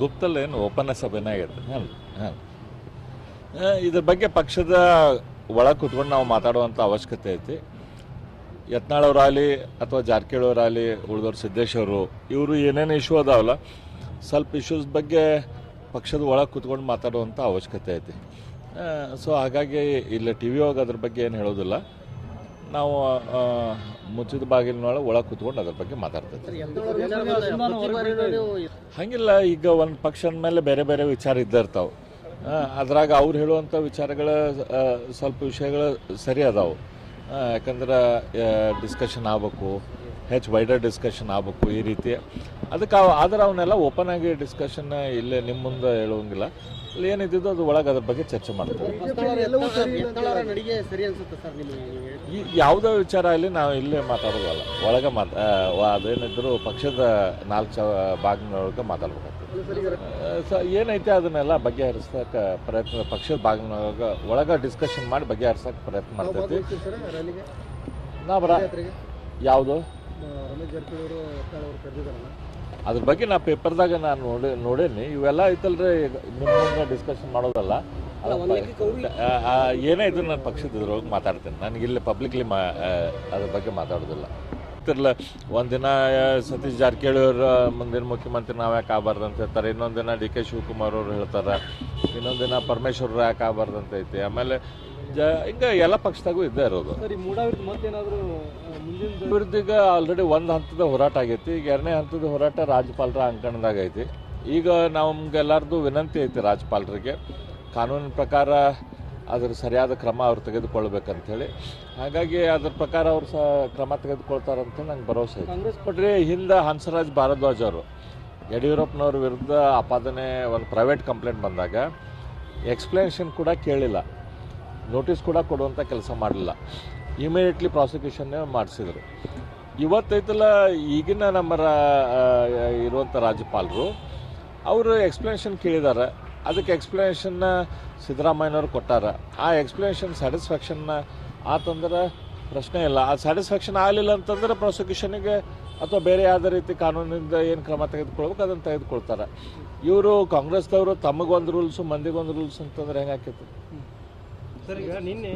ಗುಪ್ತಲ್ಲಿ ಏನು ಓಪನ್ ಸಭೆನೇ ಹಾಂ ಹಾಂ ಇದ್ರ ಬಗ್ಗೆ ಪಕ್ಷದ ಒಳಗೆ ಕುತ್ಕೊಂಡು ನಾವು ಮಾತಾಡುವಂಥ ಅವಶ್ಯಕತೆ ಐತಿ. ಯತ್ನಾಳವ್ರಾಗಲಿ ಅಥವಾ ಜಾರಕಿಹೊಳವರಾಗಲಿ ಉಳಿದವ್ರು ಸಿದ್ದೇಶ್ ಅವರು, ಇವರು ಏನೇನು ಇಶ್ಯೂ ಅದಾವಲ್ಲ, ಸ್ವಲ್ಪ ಇಶ್ಯೂಸ್ ಬಗ್ಗೆ ಪಕ್ಷದ ಒಳಗೆ ಕುತ್ಕೊಂಡು ಮಾತಾಡುವಂಥ ಅವಶ್ಯಕತೆ ಐತಿ. ಸೊ ಹಾಗಾಗಿ ಇಲ್ಲ ಟಿ ವಿ ಒಳಗೆ ಅದ್ರ ಬಗ್ಗೆ ಏನು ಹೇಳೋದಿಲ್ಲ. ನಾವು ಮುಚ್ಚಿದ ಬಾಗಿಲಿನೊಳಗೆ ಒಳಗೆ ಕೂತ್ಕೊಂಡು ಅದ್ರ ಬಗ್ಗೆ ಮಾತಾಡ್ತೈತಿ ಹಂಗಿಲ್ಲ, ಈಗ ಒಂದು ಪಕ್ಷದ ಮೇಲೆ ಬೇರೆ ಬೇರೆ ವಿಚಾರ ಇದ್ದಿರ್ತಾವೆ ಅದ್ರಾಗ ಅವ್ರು ಹೇಳುವಂಥ ವಿಚಾರಗಳು ಸ್ವಲ್ಪ ವಿಷಯಗಳು ಸರಿ ಅದಾವೆ. ಯಾಕಂದ್ರೆ ಡಿಸ್ಕಷನ್ ಆಗ್ಬೇಕು. ಹೆಚ್ಚು ವೈಡರ್ ಡಿಸ್ಕಷನ್ ಆಗಬೇಕು ಈ ರೀತಿ. ಅದಕ್ಕೆ ಆದರೆ ಅವನ್ನೆಲ್ಲ ಓಪನ್ ಆಗಿ ಡಿಸ್ಕಷನ್ ಇಲ್ಲೇ ನಿಮ್ಮ ಮುಂದೆ ಹೇಳುವಂಗಿಲ್ಲ. ಅಲ್ಲಿ ಏನಿದ್ದು ಅದು ಒಳಗೆ ಅದ್ರ ಬಗ್ಗೆ ಚರ್ಚೆ ಮಾಡ್ತೀವಿ. ಈ ಯಾವುದೇ ವಿಚಾರ ಇಲ್ಲಿ ನಾವು ಇಲ್ಲೇ ಮಾತಾಡೋದಲ್ಲ. ಒಳಗೆ ಮಾತಾ ಅದೇನಿದ್ರು ಪಕ್ಷದ ನಾಲ್ಕು ಚ ಭಾಗನೊಳಗೆ ಮಾತಾಡ್ಬೇಕಾಗ್ತದೆ. ಸೊ ಏನೈತೆ ಅದನ್ನೆಲ್ಲ ಬಗೆಹರಿಸಕ್ಕೆ ಪ್ರಯತ್ನ ಪಕ್ಷದ ಭಾಗನೊಳಗೆ ಒಳಗೆ ಡಿಸ್ಕಷನ್ ಮಾಡಿ ಬಗೆಹರಿಸಕ್ಕೆ ಪ್ರಯತ್ನ ಮಾಡ್ತೈತಿ. ನಾವು ಬರ ಯಾವುದು? ರಮೇಶ್ ಜಾರಕಿಹೊಳಿ ಅವರು ಯತ್ನಾಳ್ ಅವರು ಕರೆದಿದ್ದಾರಲ್ಲ. ಅದ್ರ ಬಗ್ಗೆ ನಾ ಪೇಪರ್ದಾಗ ನಾನು ನೋಡಿ ನೋಡೇನಿ. ಇವೆಲ್ಲ ಐತಲ್ರಿ ನಿಮ್ಮ ಡಿಸ್ಕಷನ್ ಮಾಡೋದಲ್ಲ. ಏನೇ ಇದ್ರು ನಾನು ಪಕ್ಷದ ಇದ್ರೊಳಗೆ ಮಾತಾಡ್ತೇನೆ. ನನಗೆ ಇಲ್ಲಿ ಪಬ್ಲಿಕ್ಲಿ ಮಾ ಅದ್ರ ಬಗ್ಗೆ ಮಾತಾಡೋದಿಲ್ಲ. ಗೊತ್ತಿರಲ್ಲ ಒಂದಿನ ಸತೀಶ್ ಜಾರಕಿಹೊಳಿ ಅವ್ರ ಮುಂದಿನ ಮುಖ್ಯಮಂತ್ರಿ ನಾವು ಯಾಕೆ ಆಗಬಾರ್ದು ಅಂತ ಹೇಳ್ತಾರೆ. ಇನ್ನೊಂದು ದಿನ ಡಿ ಕೆ ಶಿವಕುಮಾರ್ ಅವರು ಹೇಳ್ತಾರೆ. ಇನ್ನೊಂದು ದಿನ ಪರಮೇಶ್ವರ ಯಾಕೆ ಆಗಬಾರ್ದು ಅಂತ ಐತಿ ಆಮೇಲೆ ಜ ಹಿಂಗೆ ಎಲ್ಲ ಪಕ್ಷದಾಗೂ ಇದ್ದೇ ಇರೋದು. ಅಭಿವೃದ್ಧಿಗೆ ಆಲ್ರೆಡಿ ಒಂದು ಹಂತದ ಹೋರಾಟ ಆಗೈತಿ. ಈಗ ಎರಡನೇ ಹಂತದ ಹೋರಾಟ ರಾಜ್ಯಪಾಲರ ಅಂಕಣದಾಗ ಐತಿ. ಈಗ ನಮ್ಗೆಲ್ಲರದು ವಿನಂತಿ ಐತಿ ರಾಜ್ಯಪಾಲರಿಗೆ. ಕಾನೂನಿನ ಪ್ರಕಾರ ಅದ್ರ ಸರಿಯಾದ ಕ್ರಮ ಅವ್ರು ತೆಗೆದುಕೊಳ್ಬೇಕಂತೇಳಿ. ಹಾಗಾಗಿ ಅದ್ರ ಪ್ರಕಾರ ಅವ್ರು ಸಹ ಕ್ರಮ ತೆಗೆದುಕೊಳ್ತಾರಂತ ನಂಗೆ ಭರವಸೆ ಐತಿ. ಕಾಂಗ್ರೆಸ್ ಕೊಟ್ರಿ ಹಿಂದೆ ಹಂಸರಾಜ್ ಭಾರದ್ವಾಜ್ ಅವರು. ಯಡಿಯೂರಪ್ಪನವ್ರ ವಿರುದ್ಧ ಆಪಾದನೆ, ಒಂದು ಪ್ರೈವೇಟ್ ಕಂಪ್ಲೇಂಟ್ ಬಂದಾಗ ಎಕ್ಸ್ಪ್ಲನೇಷನ್ ಕೂಡ ಕೇಳಿಲ್ಲ. ನೋಟಿಸ್ ಕೂಡ ಕೊಡುವಂಥ ಕೆಲಸ ಮಾಡಲಿಲ್ಲ. ಇಮಿಡಿಯೇಟ್ಲಿ ಪ್ರಾಸಿಕ್ಯೂಷನ್ನೇ ಮಾಡಿಸಿದರು. ಇವತ್ತೈತಲ್ಲ ಈಗಿನ ನಮ್ಮ ಇರುವಂಥ ರಾಜ್ಯಪಾಲರು, ಅವರು ಎಕ್ಸ್ಪ್ಲನೇಷನ್ ಕೇಳಿದ್ದಾರೆ ಅದಕ್ಕೆ ಎಕ್ಸ್ಪ್ಲನೇಷನ್ನ ಸಿದ್ದರಾಮಯ್ಯನವ್ರು ಕೊಟ್ಟಾರ. ಆ ಎಕ್ಸ್ಪ್ಲನೇಷನ್ ಸ್ಯಾಟಿಸ್ಫ್ಯಾಕ್ಷನ್ನ ಆತಂದ್ರೆ ಪ್ರಶ್ನೆ ಇಲ್ಲ. ಆ ಸ್ಯಾಟಿಸ್ಫ್ಯಾಕ್ಷನ್ ಆಗಲಿಲ್ಲ ಅಂತಂದ್ರೆ ಪ್ರಾಸಿಕ್ಯೂಷನಿಗೆ ಅಥವಾ ಬೇರೆ ಯಾವುದೇ ರೀತಿ ಕಾನೂನಿಂದ ಏನು ಕ್ರಮ ತೆಗೆದುಕೊಳ್ಬೇಕು, ಅದನ್ನು ತೆಗೆದುಕೊಳ್ತಾರೆ. ಇವರು ಕಾಂಗ್ರೆಸ್ದವರು ತಮಗೊಂದು ರೂಲ್ಸು ಮಂದಿಗೊಂದು ರೂಲ್ಸ್ ಅಂತಂದ್ರೆ ಹೆಂಗೆ ಸರ್, ಈಗ ನಿನ್ನೆ